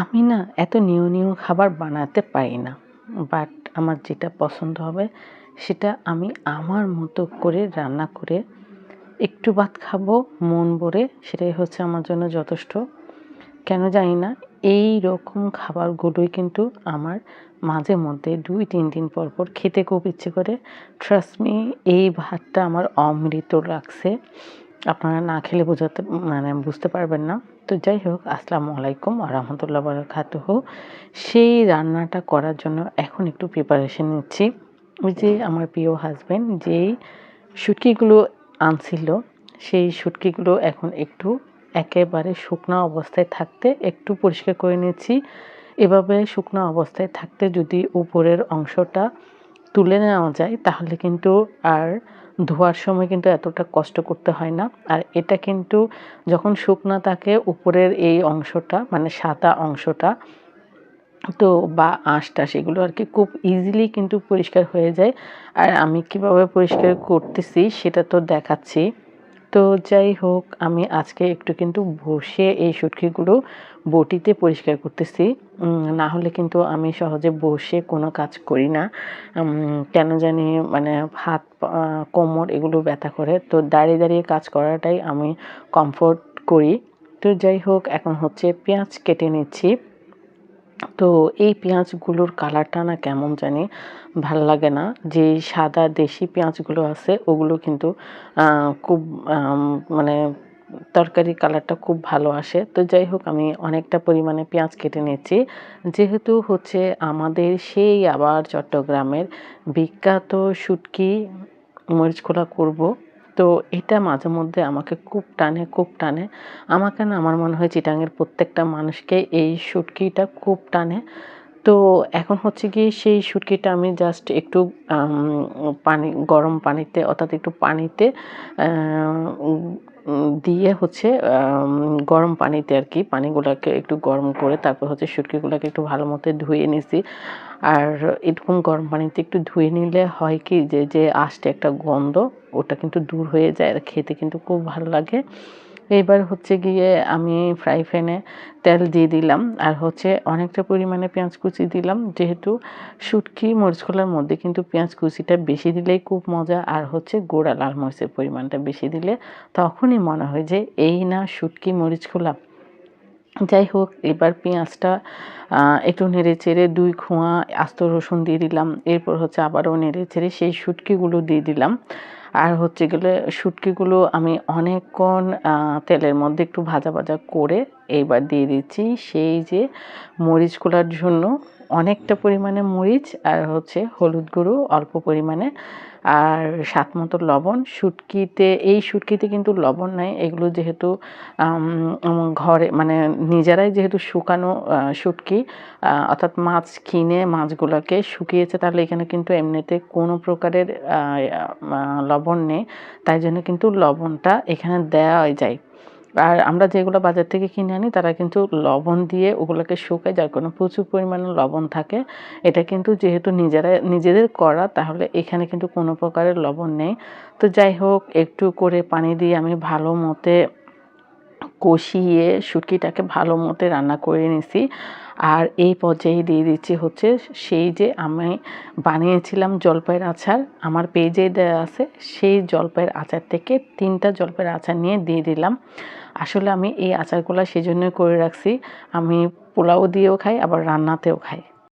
আমি না এত নিউ নিউ খাবার বানাতে পারি না বাট আমার যেটা পছন্দ হবে সেটা আমি আমার মতো করে রান্না করে একটু ভাত খাব, মন ভরে, সেটাই হচ্ছে আমার জন্য যথেষ্ট। কেন জানি না, এই রকম খাবারগুলোই কিন্তু আমার মাঝে মধ্যে দুই, তিন দিন পর পর খেতে খুব ইচ্ছে করে। ট্রাস্ট মি এই ভাতটা আমার অমৃত লাগছে। আপনারা না খেলে বোঝাতে মানে বুঝতে পারবেন না। তো যাই হোক, আসসালামু আলাইকুম আর রহমতুল্লাহ বারাকাতুহ। সেই রান্নাটা করার জন্য এখন একটু প্রিপারেশন নিচ্ছি। ওই যে আমার প্রিয় হাজব্যান্ড যেই শুটকিগুলো আনছিল, সেই শুটকিগুলো এখন একটু একেবারে শুকনো অবস্থায় থাকতে একটু পরিষ্কার করে নিচ্ছি। এভাবে শুকনো অবস্থায় থাকতে যদি উপরের অংশটা তুলে নেওয়া যায়, তাহলে কিন্তু আর ধোয়ার সময় কিন্তু এতটা কষ্ট করতে হয় না। আর এটা কিন্তু যখন শুকনা থাকে উপরের এই অংশটা মানে সাদা অংশটা, তো বা আঁশটা, সেগুলো আর কি খুব ইজিলি কিন্তু পরিষ্কার হয়ে যায়। আর আমি কীভাবে পরিষ্কার করতেছি সেটা তো দেখাচ্ছি। তো যাই হোক, আমি আজকে একটু কিন্তু বসে এই শুটকিগুলো বটিতে পরিষ্কার করতেছি। না হলে কিন্তু আমি সহজে বসে কোনো কাজ করি না। কেন জানি মানে হাত কোমর এগুলো ব্যথা করে। তো দাঁড়িয়ে দাঁড়িয়ে কাজ করাটাই আমি কমফোর্ট করি। তো যাই হোক, এখন হচ্ছে পেঁয়াজ কেটে নিচ্ছি। তো এই পেঁয়াজগুলোর কালারটা না কেমন জানি ভালো লাগে না। যে সাদা দেশি পেঁয়াজগুলো আছে, ওগুলো কিন্তু খুব মানে তরকারি কালারটা খুব ভালো আসে। তো যাই হোক, আমি অনেকটা পরিমাণে পেঁয়াজ কেটে নিয়েছি। যেহেতু হচ্ছে আমাদের সেই আবার চট্টগ্রামের বিখ্যাত শুটকি মরিচ খোলা করব, তো এটা মাঝে মধ্যে আমাকে খুব টানে খুব টানে। আমাকে না, আমার মনে হয় চিটাঙের প্রত্যেকটা মানুষকে এই শুটকিটা খুব টানে। তো এখন হচ্ছে কি সেই শুটকিটা আমি জাস্ট একটু পানি, গরম পানিতে, অর্থাৎ একটু পানিতে দিয়ে হচ্ছে গরম পানিতে আর কি পানিগুলোকে একটু গরম করে তারপর হচ্ছে শুটকিগুলোকে একটু ভালো মতো ধুয়ে নিছি। আর এরকম গরম পানিতে একটু ধুয়ে নিলে হয় কি যে যে আস্তে একটা গন্ধ, ওটা কিন্তু দূর হয়ে যায় আর খেতে কিন্তু খুব ভালো লাগে। এবার হচ্ছে গিয়ে আমি ফ্রাই প্যানে তেল দিয়ে দিলাম। আর হচ্ছে অনেকটা পরিমাণে পেঁয়াজ কুচি দিলাম, যেহেতু শুটকি, মরিচ খোলার মধ্যে কিন্তু পেঁয়াজ কুচিটা বেশি দিলেই খুব মজা। আর হচ্ছে গোড়া লাল মরিচের পরিমাণটা বেশি দিলে তখনই মনে হয় যে এই না শুটকি, মরিচ খোলা। যাই হোক, এবার পেঁয়াজটা একটু নেড়ে চেড়ে দুই খোঁয়া আস্ত রসুন দিয়ে দিলাম। এরপর হচ্ছে আবারও নেড়ে চেড়ে সেই শুটকিগুলো দিয়ে দিলাম। আর হচ্ছে গেলে শুটকিগুলো আমি অনেকক্ষণ তেলের মধ্যে একটু ভাজা ভাজা করে এইবার দিয়ে দিচ্ছি। সেই যে মরিচ জন্য অনেকটা পরিমাণে মরিচ আর হচ্ছে হলুদ গুঁড়ো অল্প পরিমাণে আর স্বাদ মতো লবণ। শুটকিতে, এই শুটকিতে কিন্তু লবণ নাই। এগুলো যেহেতু ঘরে মানে নিজেরাই যেহেতু শুকানো শুটকি অর্থাৎ মাছ কিনে মাছগুলোকে শুকিয়েছে, তাহলে এখানে কিন্তু এমনিতে কোনো প্রকারের লবণ নেই। তাই জন্য কিন্তু লবণটা এখানে দেওয়া যায়। আর আমরা যেগুলো বাজার থেকে কিনে আনি, তারা কিন্তু লবণ দিয়ে ওগুলোকে শুকায়, যার কোনো প্রচুর পরিমাণে লবণ থাকে। এটা কিন্তু যেহেতু নিজেরা, নিজেদের করা, তাহলে এখানে কিন্তু কোনো প্রকারের লবণ নেই। তো যাই হোক, একটু করে পানি দিয়ে আমি ভালো মতে কষিয়ে, শুটকিটাকে ভালো মতে রান্না করে নিছি। আর এই পর্যায়ে দিয়ে দিচ্ছি হচ্ছে সেই যে আমি বানিয়েছিলাম জলপাইয়ের আচার, আমার পেজে দেওয়া আছে, সেই জলপাইয়ের আচার থেকে তিনটা জলপাইয়ের আচার নিয়ে দিয়ে দিলাম। আসলে আমি এই আচারগুলো সেজন্যই করে রাখছি। আমি পোলাও দিয়েও খাই, আবার রান্নাতেও খাই।